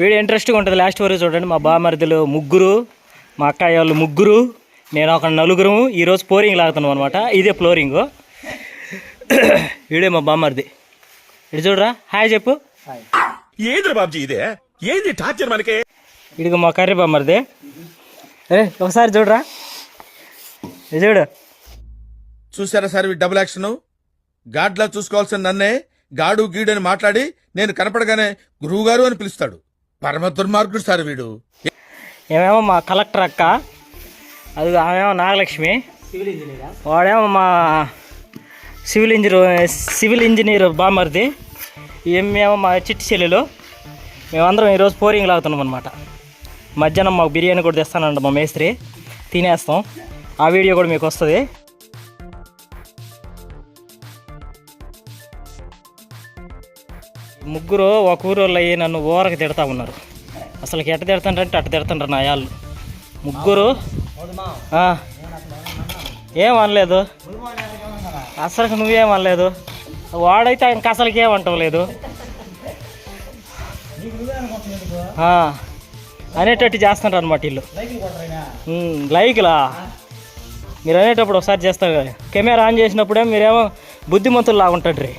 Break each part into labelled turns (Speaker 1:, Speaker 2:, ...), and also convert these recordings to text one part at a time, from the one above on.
Speaker 1: Video ఇంట్రెస్ట్గా ఉంటుంది. Last వరకు చూడండి మా బామరిదులు ముగ్గురు మా అక్కయ్య వాళ్ళు ముగ్గురు నేను ఒక నలుగురు ఈరోజు ఫ్లోరింగ్ లాగుతున్నాం అనమాట ఇదే ఫ్లోరింగ్ వీడియో మా బామరిది. ఇటు చూడరా? హాయ్ చెప్పు.
Speaker 2: ఏంద్ర బాబ్జీ ఇదే? ఏంది టార్చర్ మనకి?
Speaker 1: ఇదిగో మా కర్రీ బామరిది. ఏ ఒకసారి చూడరా? చూడు.
Speaker 2: చూసారా సార్ డబుల్ యాక్షన్ గాడ్లా చూసుకోవాల్సిన నన్నే. గాడు గీడు అని మాట్లాడి నేను కనపడగానే గురువు గారు అని పిలుస్తాడు. పరమ దుర్మార్గుడు సార్ వీడు.
Speaker 1: ఏమేమో మా కలెక్టర్ అక్క అది ఆమెమో నాగలక్ష్మి వాడేమో మా సివిల్ ఇంజనీర్ సివిల్ ఇంజనీర్ బామర్ది ఏమేమో మా చిట్టి చెల్లెలు. మేమందరం ఈరోజు పోరింగ్ లాగుతున్నాం అనమాట మధ్యాహ్నం మాకు బిర్యానీ కూడా తెస్తానంట మా మేస్త్రి. తినేస్తాం. ఆ వీడియో కూడా మీకు వస్తుంది. ముగ్గురు ఒక ఊరోళ్ళు అయ్యి నన్ను ఊరకి తిడతా ఉన్నారు. అసలు ఎట్ట తిడతాంటే అట్ట తిడతాండ్రు నా యాళ్ళు. ముగ్గురు ఏం అనలేదు. అసలు నువ్వేం అనలేదు. వాడైతే ఇంకా అసలుకి ఏం లేదు. అనేటట్టు చేస్తుంటారు అనమాట వీళ్ళు. లైక్లా? మీరు అనేటప్పుడు ఒకసారి చేస్తారు కదా. కెమెరా ఆన్ చేసినప్పుడే మీరేమో బుద్ధిమంతులు లాగుంటాడు రీ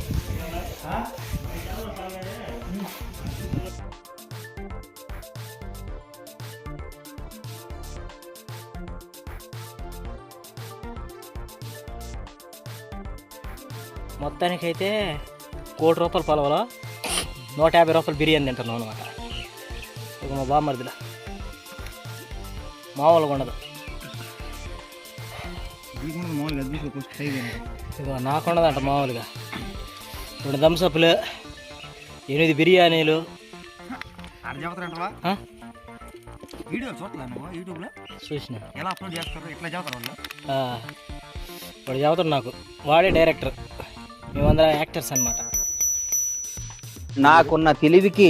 Speaker 1: మొత్తానికైతే కోటి రూపాయల పొలవలో. నూట యాభై రూపాయలు బిర్యానీ తింటున్నాం అనమాట ఇక మా బామ్మర్దిలో మామూలుగా ఉండదు. ఇక నాకు ఉండదంట మామూలుగా. రెండు థమ్సప్లు ఎనిమిది బిర్యానీలు. చూసిన. వాడు చదువుతాడు నాకు. వాడే డైరెక్టర్. మేమందరం యాక్టర్స్ అనమాట
Speaker 3: నాకున్న తెలివికి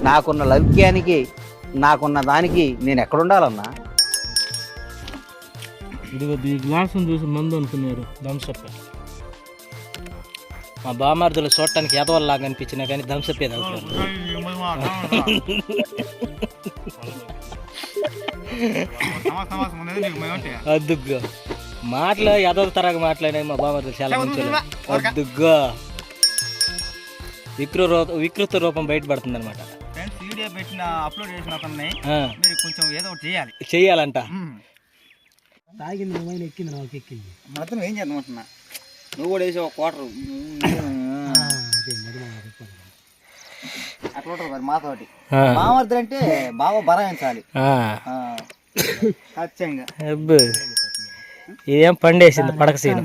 Speaker 3: నాకున్న లౌక్యానికి నాకున్న దానికి నేను ఎక్కడుండాలన్నా?
Speaker 1: ఇదిగో ఈ గ్లాసును చూసి మందు అనుకున్నారు థమ్సప్ మా బామార్దులు చూడటానికి ఎదవల్లాగా అనిపించినా కానీ
Speaker 4: మేము ఉంటే
Speaker 1: అద్దుగ్గా మాటలు ఎదవ తరగ మాట్లాడినాయి మా బామార్దులు చాలా మంచి అద్దుగ్గా. వికృ వికృత రూపం బయటపడుతుంది అనమాట
Speaker 4: ఫ్రెండ్స్ వీడియో పెట్టిన అప్లోడ్ చేసిన అతన్ని
Speaker 1: ఆ,
Speaker 4: మీరు కొంచెం ఏదో ఒకటి చేయాలి.
Speaker 1: చెయ్యాలంట.
Speaker 4: మొత్తం ఏం చేద్దామంటున్నా నువ్వు కూడా వేసి ఒక క్వార్టర్ అట్లా ఉంటుంది మరి మాతోటి.
Speaker 1: ఆ,
Speaker 4: మామర్దులు అంటే బాగా బరాయించాలి.
Speaker 1: ఆ.
Speaker 4: ఖచ్చితంగా.
Speaker 1: ఇదేం పండేసింది పడక సీను.